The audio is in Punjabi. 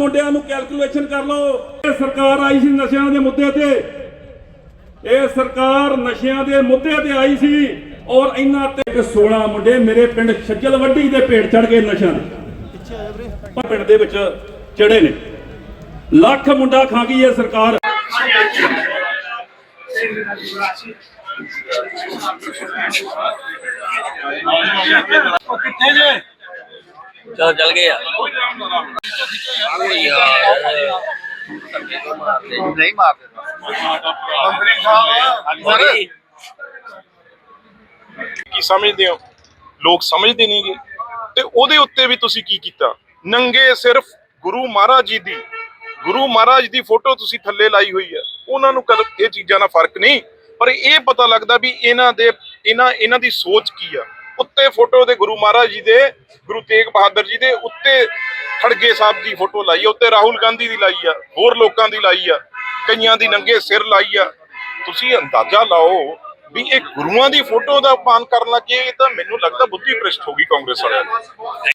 ਮੁੰਡਿਆਂ ਨੂੰ ਕੈਲਕੂਲੇਸ਼ਨ ਕਰ ਲਓ। ਇਹ ਸਰਕਾਰ ਆਈ ਸੀ ਨਸ਼ਿਆਂ ਦੇ ਮੁੱਦੇ ਤੇ। ਇਹ ਸਰਕਾਰ ਨਸ਼ਿਆਂ ਦੇ ਮੁੱਦੇ ਤੇ ਆਈ ਸੀ ਔਰ ਇਹਨਾਂ ਤੇ ਇੱਕ 16 ਮੁੰਡੇ ਮੇਰੇ ਪਿੰਡ ਛੱਜਲ ਵੱਡੀ ਦੇ ਪੇੜ ਚੜ ਗਏ ਨਸ਼ਿਆਂ ਦੇ। ਪਿੰਡ ਦੇ ਵਿੱਚ ਚੜੇ ਨੇ। ਲੱਖ ਮੁੰਡਾ ਖਾ ਗਈ ਇਹ ਸਰਕਾਰ। ਚਲ ਚੱਲ ਗਏ ਆ। ਨਹੀਂ ਮਾਰਦੇ ਮੰਤਰੀ ਸਾਹਿਬ ਕੀ ਸਮਝਦੇ ਹੋ? ਲੋਕ ਸਮਝਦੇ ਨਹੀਂਗੇ ਤੇ ਉਹਦੇ ਉੱਤੇ ਵੀ ਤੁਸੀਂ ਕੀ ਕੀਤਾ? ਨੰਗੇ ਸਿਰਫ ਗੁਰੂ ਮਹਾਰਾਜ ਜੀ ਦੀ, ਗੁਰੂ ਮਹਾਰਾਜ ਦੀ ਫੋਟੋ ਤੁਸੀਂ ਥੱਲੇ ਲਾਈ ਹੋਈ ਹੈ। ਉਹਨਾਂ ਨੂੰ ਕਦ ਇਹ ਚੀਜ਼ਾਂ ਨਾਲ ਫ਼ਰਕ ਨਹੀਂ, ਪਰ ਇਹ ਪਤਾ ਲੱਗਦਾ ਵੀ ਇਹਨਾਂ ਦੇ, ਇਹਨਾਂ ਇਹਨਾਂ ਦੀ ਸੋਚ ਕੀ ਆ। ਉੱਤੇ ਫੋਟੋ ਦੇ ਗੁਰੂ ਮਹਾਰਾਜ ਜੀ ਦੇ, ਗੁਰੂ ਤੇਗ ਬਹਾਦਰ ਜੀ ਦੇ ਉੱਤੇ ਖੜਗੇ ਸਾਹਿਬ ਦੀ ਫੋਟੋ ਲਾਈ ਆ, ਉੱਤੇ ਰਾਹੁਲ ਗਾਂਧੀ ਦੀ ਲਾਈ ਆ, ਹੋਰ ਲੋਕਾਂ ਦੀ ਲਾਈ ਆ, ਕਈਆਂ ਦੀ ਨੰਗੇ ਸਿਰ ਲਾਈ ਆ। ਤੁਸੀਂ ਅੰਦਾਜ਼ਾ ਲਾਓ ਵੀ ਇਹ ਗੁਰੂਆਂ ਦੀ ਫੋਟੋ ਦਾ ਅਪਮਾਨ ਕਰਨ ਲੱਗੇ, ਇਹ ਤਾਂ ਮੈਨੂੰ ਲੱਗਦਾ ਬੁੱਧੀ ਭ੍ਰਿਸ਼ਟ ਹੋ ਗਈ ਕਾਂਗਰਸ ਵਾਲਿਆਂ ਨੂੰ